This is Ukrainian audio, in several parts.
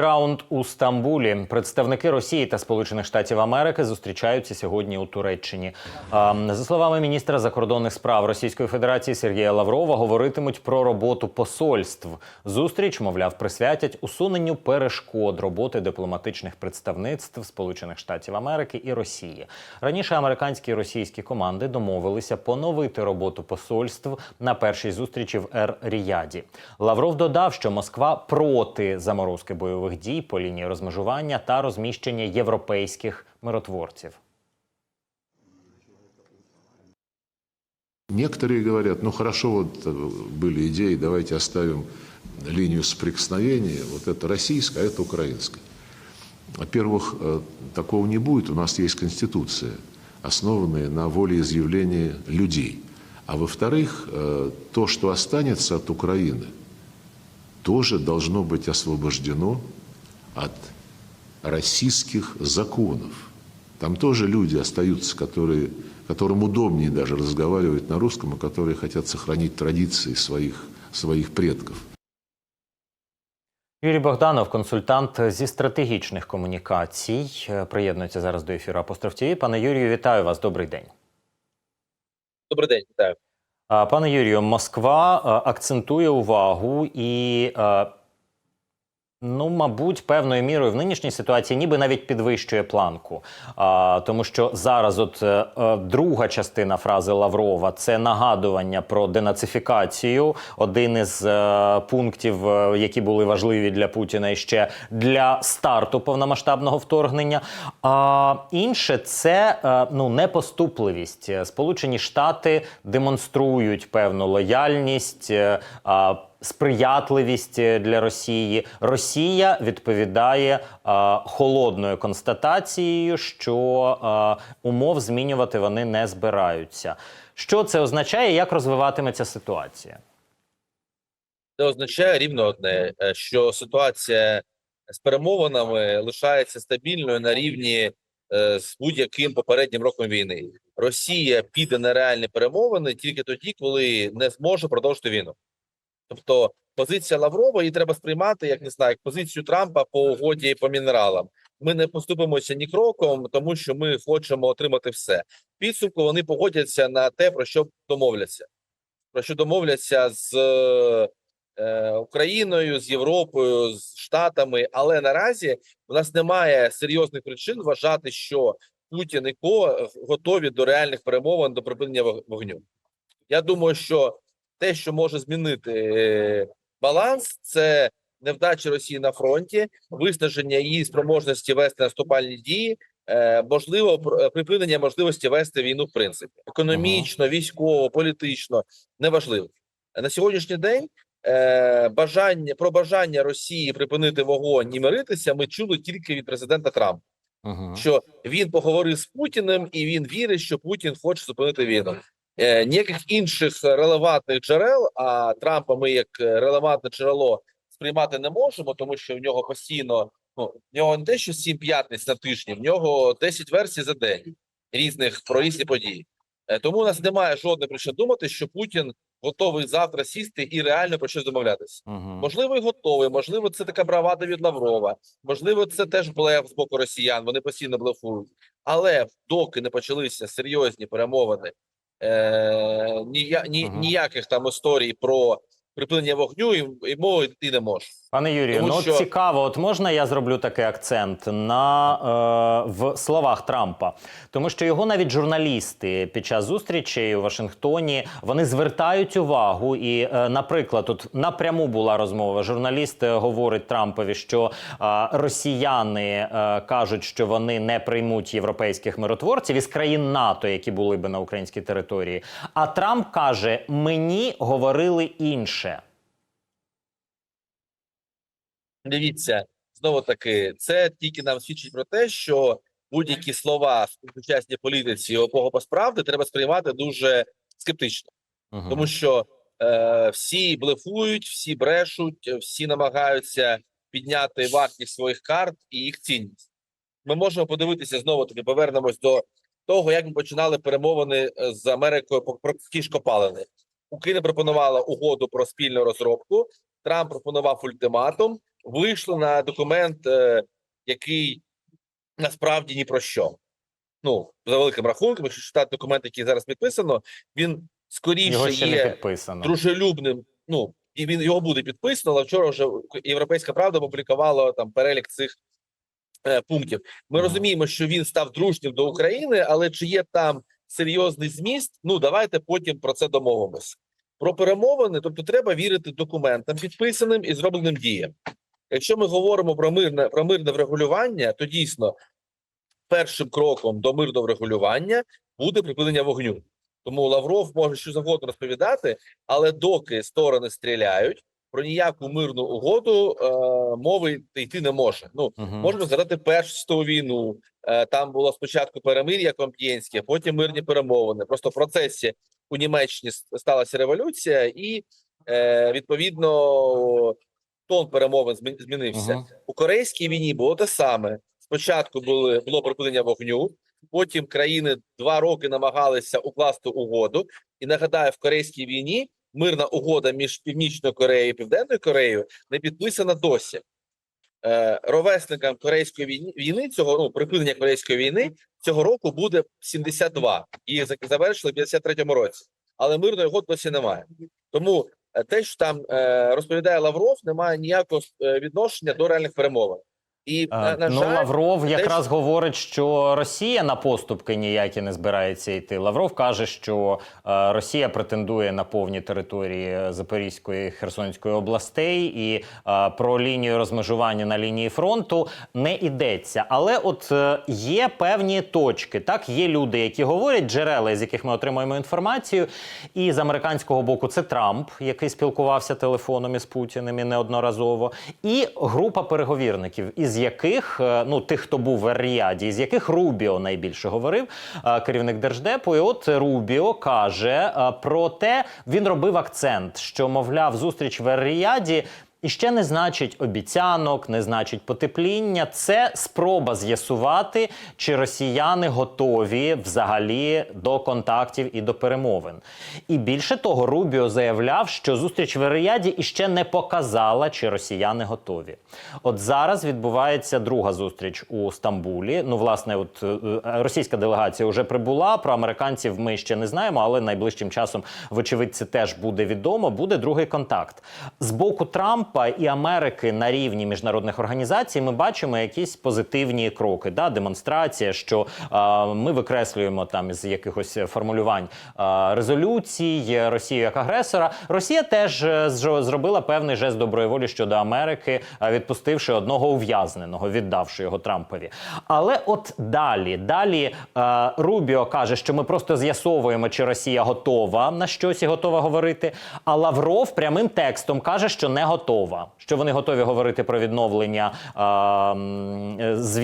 Раунд у Стамбулі. Представники Росії та Сполучених Штатів Америки зустрічаються сьогодні у Туреччині. За словами міністра закордонних справ Російської Федерації Сергія Лаврова, говоритимуть про роботу посольств. Зустріч, мовляв, присвятять усуненню перешкод роботи дипломатичних представництв Сполучених Штатів Америки і Росії. Раніше американські і російські команди домовилися поновити роботу посольств на першій зустрічі в Ер-Ріяді. Лавров додав, що Москва проти заморозки бойових дій по лінії розмежування та розміщення європейських миротворців. Некоторые говорят, ну хорошо, вот э, были идеи, давайте оставим линию соприкосновения, вот это российская, а это украинская. Во-первых, э, такого не будет, у нас есть Конституция, основанная на волеизъявлении людей. А во-вторых, э, то, что останется от Украины, тоже должно быть освобождено от российских законов. Там тоже люди остаются, которые, которым удобнее даже разговаривать на русском, и которые хотят сохранить традиции своих, своих предков. Юрій Богданов, консультант зі стратегічних комунікацій, е, приєднується зараз до ефіру Апостроф ТВ. Пане Юрію, вітаю вас. Добрий день. Добрий день, вітаю. А, Пане Юрію, Москва е, акцентує увагу і, е, ну, мабуть, певною мірою в нинішній ситуації ніби навіть підвищує планку. А, Тому що зараз, от е, е, друга частина фрази Лаврова це нагадування про денацифікацію. Один із е, пунктів, е, які були важливі для Путіна і ще для старту повномасштабного вторгнення. А інше це е, ну непоступливість. Сполучені Штати демонструють певну лояльність. е, Сприятливість е, для Росії Росія відповідає а, холодною констатацією, що а, умов змінювати вони не збираються. Що це означає? Як розвиватиметься ситуація? Це означає рівно одне, е, що ситуація з перемовинами лишається стабільною на рівні е, з будь-яким попереднім роком війни. Росія піде на реальні перемовини тільки тоді, коли не зможе продовжити війну. Тобто, позиція Лаврова її треба сприймати, як не знаю, як позицію Трампа по угоді по мінералам. Ми не поступимося ні кроком, тому що ми хочемо отримати все. Підсумку вони погодяться на те, про що домовляться. Про що домовляться з е, Україною, з Європою, з Штатами, але наразі у нас немає серйозних причин вважати, що Путін і Ко готові до реальних перемовин до припинення вогню. Я думаю, що те, що може змінити е, баланс, це невдача Росії на фронті, виснаження її спроможності вести наступальні дії. е, Можливо, е, припинення можливості вести війну в принципі економічно, військово, політично неважливо на сьогоднішній день. Бажання про бажання Росії припинити вогонь і миритися. Ми чули тільки від президента Трампа, Угу. що він поговорив з Путіним, і він вірить, що Путін хоче зупинити війну. Е, ніяких інших релевантних джерел. А Трампа ми як е, релевантне джерело сприймати не можемо, тому що в нього постійно ну в нього не те, що сім п'ятниць на тижні, в нього 10 версій за день різних про різні події. Е, Тому у нас немає жодних причин думати, що Путін готовий завтра сісти і реально про щось домовлятися. Угу. Можливо, і готовий. Можливо, це така бравада від Лаврова. Можливо, це теж блеф з боку росіян. Вони постійно блефують. Але доки не почалися серйозні перемовини, е, нія, ні, ніяких там історій про припинення вогню і, і мови йти не може. Пане Юрію, Тому ну що- цікаво, от можна я зроблю такий акцент на е, в словах Трампа, тому що його навіть журналісти під час зустрічей у Вашингтоні вони звертають увагу. І, е, наприклад, тут напряму була розмова. Журналіст е, говорить Трампові, що е, росіяни е, кажуть, що вони не приймуть європейських миротворців із країн НАТО, які були би на українській території. А Трамп каже: мені говорили інше. Дивіться, знову таки, це тільки нам свідчить про те, що будь-які слова в сучасній політиці обого по справді треба сприймати дуже скептично. Мгм. тому що е, всі блефують, всі брешуть, всі намагаються підняти вартість своїх карт і їх цінність. Ми можемо подивитися знову таки, повернемось до того, як ми починали перемовини е, з Америкою про кішкопалини. Україна пропонувала угоду про спільну розробку. Трамп пропонував ультиматум. Вийшли на документ, е, який насправді ні про що. Ну, за великим рахунком, якщо читати документ, який зараз підписано, він скоріше Його ще не є підписано. дружелюбним. Ну і він його буде підписано. Але вчора вже Європейська Правда опублікувала там перелік цих е, пунктів. Ми Мгм. розуміємо, що він став дружнім до України, але чи є там серйозний зміст? Ну давайте потім про це домовимося. Про перемовини, тобто треба вірити документам, підписаним і зробленим діям. Якщо ми говоримо про мирне про мирне врегулювання, то дійсно першим кроком до мирного врегулювання буде припинення вогню. Тому Лавров може що завгодно розповідати, але доки сторони стріляють, про ніяку мирну угоду е, мови йти не може. Ну Мгм. можемо згадати першу світову війну. Е, там було спочатку перемир'я Комп'єнське, потім мирні перемовини. Просто в процесі у Німеччині сталася революція, і е, відповідно тон перемовин змі- змінився. Мгм. У корейській війні було те саме. Спочатку були було припинення вогню, потім країни два роки намагалися укласти угоду. І нагадаю, в корейській війні мирна угода між Північною Кореєю і Південною Кореєю не підписана досі. Е, ровесникам корейської війни, війни цього ну припинення корейської війни цього року буде 72. Їх завершили в 53-му році, але мирної угоди досі немає. Тому те, що там е, розповідає Лавров, не має ніякого е, відношення до реальних перемовин. І на, Е, на ну, жаль, Лавров те, якраз говорить, що Росія на поступки ніякі не збирається йти. Лавров каже, що е, Росія претендує на повні території Запорізької Херсонської областей, і е, про лінію розмежування на лінії фронту не йдеться. Але от е, є певні точки. Так, є люди, які говорять, джерела, з яких ми отримуємо інформацію. І з американського боку це Трамп, який спілкувався телефоном із Путіним і неодноразово, і група переговірників, із яких е, ну тих, хто був в Ер-Ріаді, з яких Рубіо найбільше говорив, е, керівник держдепу. І от Рубіо каже е, про те, він робив акцент, що мовляв, зустріч в Ер-Ріаді і ще не значить обіцянок, не значить потепління. Це спроба з'ясувати, чи росіяни готові взагалі до контактів і до перемовин. І більше того, Рубіо заявляв, що зустріч в Еріаді іще не показала, чи росіяни готові. От зараз відбувається друга зустріч у Стамбулі. Ну, власне, от е, е, російська делегація вже прибула. Про американців ми ще не знаємо, але найближчим часом, вочевидь, це теж буде відомо. Буде другий контакт з боку Трампа і Америки на рівні міжнародних організацій. Ми бачимо якісь позитивні кроки. Да, демонстрація, що а, ми викреслюємо там із якихось формулювань а, резолюцій Росію як агресора. Росія теж е, зробила певний жест доброї волі щодо Америки, відпустивши одного ув'язненого, віддавши його Трампові. Але от далі, далі е, Рубіо каже, що ми просто з'ясовуємо, чи Росія готова на щось і готова говорити. А Лавров прямим текстом каже, що не готова, що вони готові говорити про відновлення е,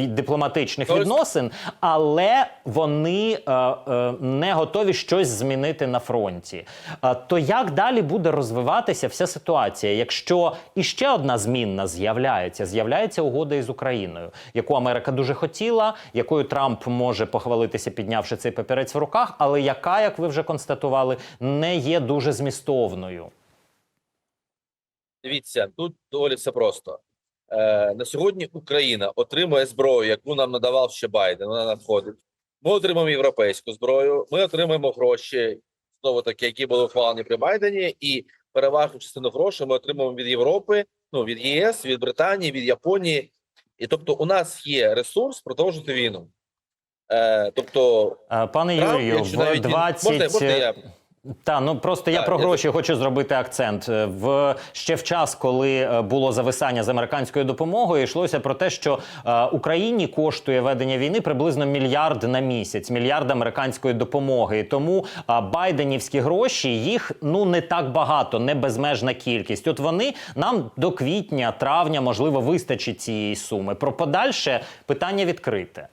е, дипломатичних Тобто- відносин, але вони е, е, не готові щось змінити на фронті. Е, то як далі буде розвиватися вся ситуація, якщо іще одна змінна з'являється? З'являється угода із Україною, яку Америка дуже хотіла, якою Трамп може похвалитися, піднявши цей папірець в руках, але яка, як ви вже констатували, не є дуже змістовною. Дивіться, тут доволі все просто. Е, на сьогодні Україна отримує зброю, яку нам надавав ще Байден. Вона надходить. Ми отримаємо європейську зброю, ми отримаємо гроші, знову таки, які були ухвалені при Байдені, і переважну частину грошей ми отримуємо від Європи, ну від ЄС, від Британії, від Японії. І тобто, у нас є ресурс продовжити війну. Е, тобто, Е, Пане Юрію, в навіть він- 20... можна, можна я Та ну просто я Так, про я гроші хочу зробити акцент. Е, В ще в час, коли е, було зависання з американською допомогою, йшлося про те, що е, Україні коштує ведення війни приблизно мільярд на місяць, мільярд американської допомоги. І тому е, байденівські гроші їх ну не так багато, не безмежна кількість. От вони нам до квітня, травня, можливо, вистачить цієї суми. Про подальше питання відкрите.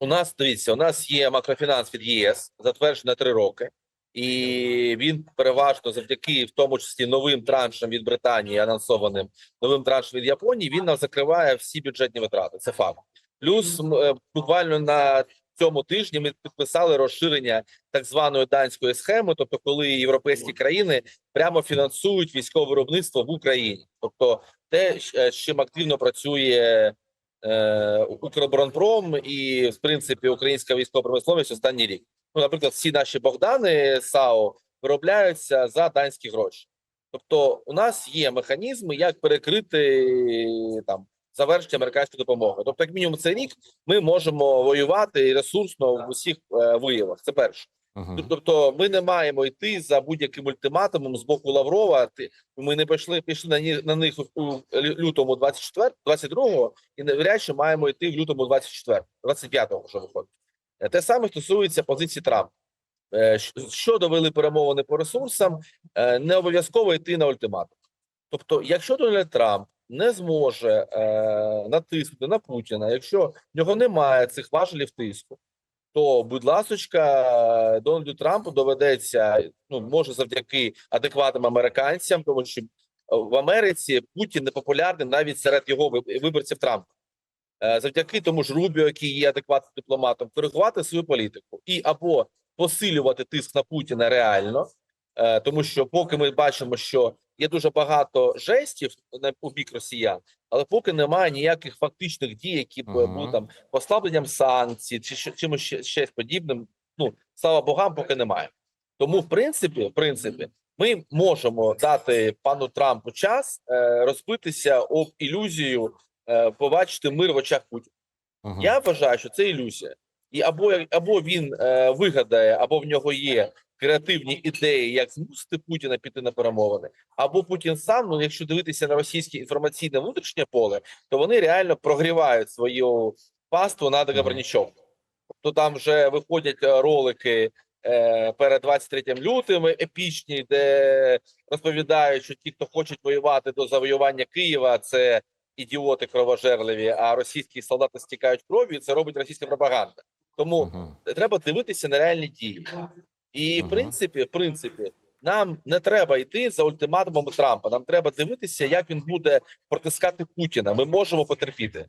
У нас дивіться, у нас є макрофінанс від ЄС, затверджений на три роки, і він переважно завдяки, в тому числі новим траншам від Британії, анонсованим новим траншам від Японії, він нам закриває всі бюджетні витрати. Це факт. Плюс е, буквально на цьому тижні ми підписали розширення так званої данської схеми, тобто, коли європейські країни прямо фінансують військове виробництво в Україні, тобто те, е, з чим активно працює Укроборонпром і, в принципі, українська військова промисловість останній рік. Ну, наприклад, всі наші Богдани САО виробляються за данські гроші. Тобто, у нас є механізми, як перекрити там завершення американської допомоги. Тобто, як мінімум, цей рік ми можемо воювати і ресурсно в усіх е, виявах. Це перше. Мгм. Тобто, ми не маємо йти за будь-яким ультиматумом з боку Лаврова. Ми не пішли, пішли на, ні- на них у лю- лютому 24, 22-го, і навряд чи маємо йти в лютому 24, 25-го, що виходить. Е, Те саме стосується позиції Трампа. Е, Що довели перемовини по ресурсам, е, не обов'язково йти на ультиматум. Тобто, якщо Дональд Трамп не зможе е, натиснути на Путіна, якщо в нього немає цих важелів тиску, то, будь ласочка, Дональду Трампу доведеться, ну може завдяки адекватним американцям, тому що в Америці Путін непопулярний навіть серед його виборців Трампа. Е, Завдяки тому ж Рубіо, який є адекватним дипломатом, коригувати свою політику і або посилювати тиск на Путіна реально, е, тому що поки ми бачимо, що є дуже багато жестів на у бік росіян, але поки немає ніяких фактичних дій, які б е, Мгм. були там послабленням санкцій чи ще- чимось ще, щось подібним. Ну слава богам, поки немає. Тому, в принципі, в принципі, ми можемо дати пану Трампу час е, розбитися об ілюзію, е, побачити мир в очах Путіна. Мгм. Я вважаю, що це ілюзія, і або або він е, вигадає, або в нього є креативні ідеї, як змусити Путіна піти на перемовини, або Путін сам, ну якщо дивитися на російське інформаційне внутрішнє поле, то вони реально прогрівають свою паству на договорнічок. Тобто там вже виходять е, ролики е, перед 23 лютим епічні, де розповідають, що ті, хто хочуть воювати до завоювання Києва, це ідіоти кровожерливі, а російські солдати стікають кров'ю. і Це робить російська пропаганда. Тому Мгм. треба дивитися на реальні дії. І в принципі, в принципі, нам не треба йти за ультиматумом Трампа. Нам треба дивитися, як він буде протискати Путіна. Ми можемо потерпіти.